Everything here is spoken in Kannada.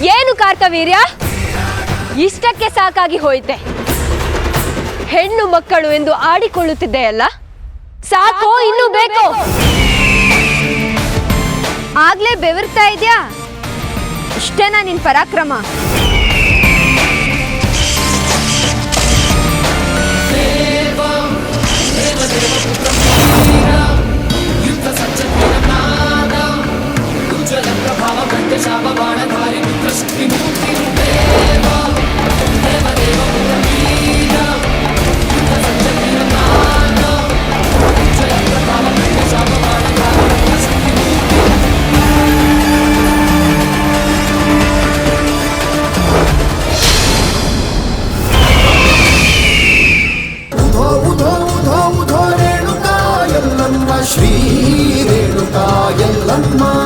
ಏನು ಕಾರ್ತವೀರ್ಯ? ಇಷ್ಟಕ್ಕೆ ಸಾಕಾಗಿ ಹೋಯ್ತೆ. ಹೆಣ್ಣು ಮಕ್ಕಳು ಎಂದು ಆಡಿಕೊಳ್ಳುತ್ತಿದ್ದೆಯಲ್ಲ? ಸಾಕೋ ಇನ್ನು ಬೇಕು. ಆಗ್ಲೇ ಬೆವರ್ತಾ ಇದ್ಯಾ? ಇಷ್ಟೇನಾ ನಿನ್ ಪರಾಕ್ರಮ? श्रीरेणुकायल्लम्मा